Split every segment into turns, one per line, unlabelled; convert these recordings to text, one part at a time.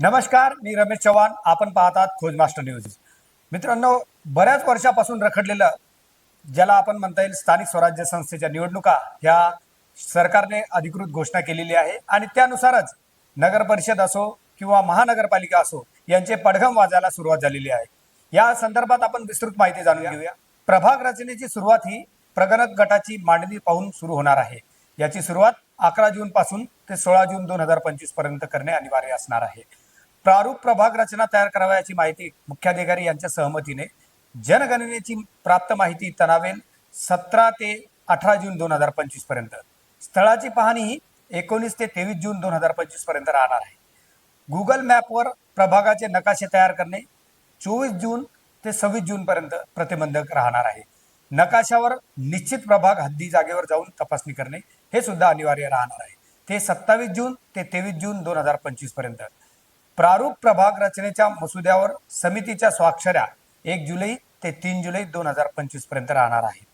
नमस्कार मी रमेश चव्हाण. आपण पाहतात खोज मास्टर न्यूज. मित्रांनो बऱ्याच वर्षापासून रखडलेलं ज्याला आपण म्हणता येईल स्थानिक स्वराज्य संस्थेच्या निवडणुका ह्या सरकारने अधिकृत घोषणा केलेली आहे. आणि त्यानुसारच नगर परिषद असो किंवा महानगरपालिका असो यांचे पडघम वाजायला सुरुवात झालेली आहे. या संदर्भात आपण विस्तृत माहिती जाणून घेऊया. प्रभाग रचनेची सुरुवात ही प्रगणक गटाची मांडणी पाहून सुरू होणार आहे. याची सुरुवात अकरा जून पासून ते सोळा जून दोन हजार पंचवीसपर्यंत करणे अनिवार्य असणार आहे. प्रारूप प्रभाग रचना तयार करावयाची माहिती मुख्याधिकारी यांच्या सहमतीने जनगणनेची प्राप्त माहिती तणावेल सतरा ते अठरा जून दोन हजार पंचवीसपर्यंत. स्थळाची पाहणी ही एकोणीस ते तेवीस जून दोन हजार पंचवीसपर्यंत राहणार आहे. गुगल मॅपवर प्रभागाचे नकाशे तयार करणे चोवीस जून ते सव्वीस जून पर्यंत प्रतिबंधक राहणार आहे. नकाशावर निश्चित प्रभाग हद्दी जागेवर जाऊन तपासणी करणे हे सुद्धा अनिवार्य राहणार आहे. ते सत्तावीस जून ते तेवीस जून दोन हजार पंचवीसपर्यंत. प्रारूप प्रभाग रचनेच्या मसुद्यावर समितीच्या स्वाक्षऱ्या एक जुलै ते तीन जुलै दोन हजार पंचवीसपर्यंत राहणार आहेत.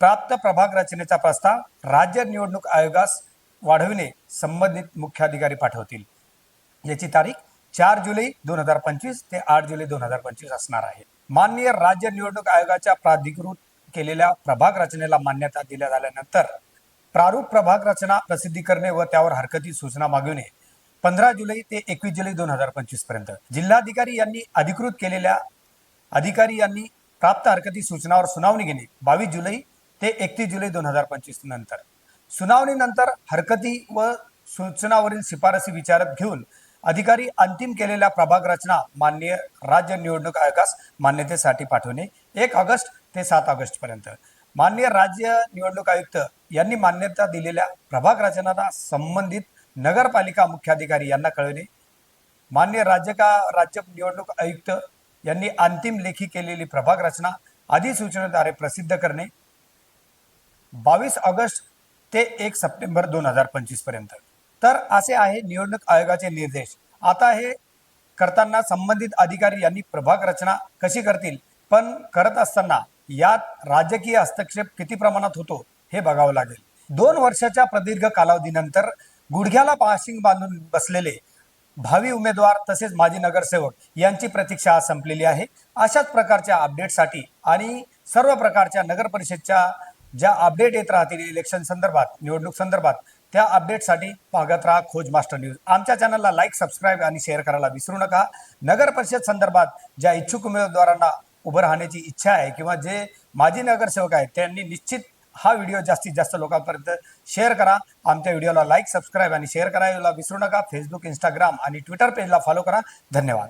प्राप्त प्रभाग रचनेचा प्रस्ताव राज्य निवडणूक आयोगास वाढविणे संबंधित मुख्याधिकारी पाठवतील. याची तारीख चार जुलै दोन हजार पंचवीस ते आठ जुलै दोन हजार पंचवीस असणार आहे. माननीय राज्य निवडणूक आयोगाच्या प्राधिकृत केलेल्या प्रभाग रचनेला मान्यता दिल्या झाल्यानंतर प्रारूप प्रभाग रचना प्रसिद्धी करणे व त्यावर हरकती सूचना मागविणे पंधरा जुलै ते एकवीस जुलै दोन हजार पंचवीसपर्यंत. जिल्हाधिकारी यांनी अधिकृत केलेल्या अधिकारी यांनी प्राप्त हरकती सूचनावर सुनावणी घेणे बावीस जुलै ते एकतीस जुलै दोन हजार पंचवीस नंतर. सुनावणीनंतर हरकती व सूचनावरील शिफारसी विचारात घेऊन अधिकारी अंतिम केलेल्या प्रभाग रचना माननीय राज्य निवडणूक आयोगास मान्यतेसाठी पाठवणे एक ऑगस्ट ते सात ऑगस्ट पर्यंत. माननीय राज्य निवडणूक आयुक्त यांनी मान्यता दिलेल्या प्रभाग रचनाला संबंधित नगरपालिका मुख्याधिकारी यांना कळविणे मान्य राज्य का राज्य निवडणूक आयुक्त यांनी अंतिम लेखी केलेली प्रभाग रचना अधिसूचनेद्वारे प्रसिद्ध करणे. बावीस ऑगस्ट ते एक सप्टेंबर दोन हजार पंचवीसपर्यंत. तर असे आहे निवडणूक आयोगाचे निर्देश. आता हे करताना संबंधित अधिकारी यांनी प्रभाग रचना कशी करतील पण करत असताना यात राजकीय हस्तक्षेप किती प्रमाणात होतो हे बघावं लागेल. दोन वर्षाच्या प्रदीर्घ कालावधीनंतर गुडघ्याला पाशिंग बांधून बसलेले भावी उमेदवार तसेच माजी नगरसेवक यांची प्रतीक्षा आज संपलेली आहे. अशाच प्रकारच्या अपडेटसाठी आणि सर्व प्रकारच्या नगर परिषदच्या ज्या अपडेट येत राहतील इलेक्शन संदर्भात निवडणूक संदर्भात त्या अपडेटसाठी पाहत राहा खोज मास्टर न्यूज. आमच्या चॅनलला लाईक सबस्क्राईब आणि शेअर करायला विसरू नका. नगर परिषद संदर्भात ज्या इच्छुक उमेदवारांना उभं राहण्याची इच्छा आहे किंवा जे माजी नगरसेवक आहेत त्यांनी निश्चित हा व्हिडिओ जास्तीत जास्त लोकांपर्यंत शेअर करा. आमच्या व्हिडिओला लाईक सबस्क्राईब आणि शेअर करायला विसरू नका. फेसबुक इंस्टाग्राम आणि ट्विटर पेजला फॉलो करा. धन्यवाद.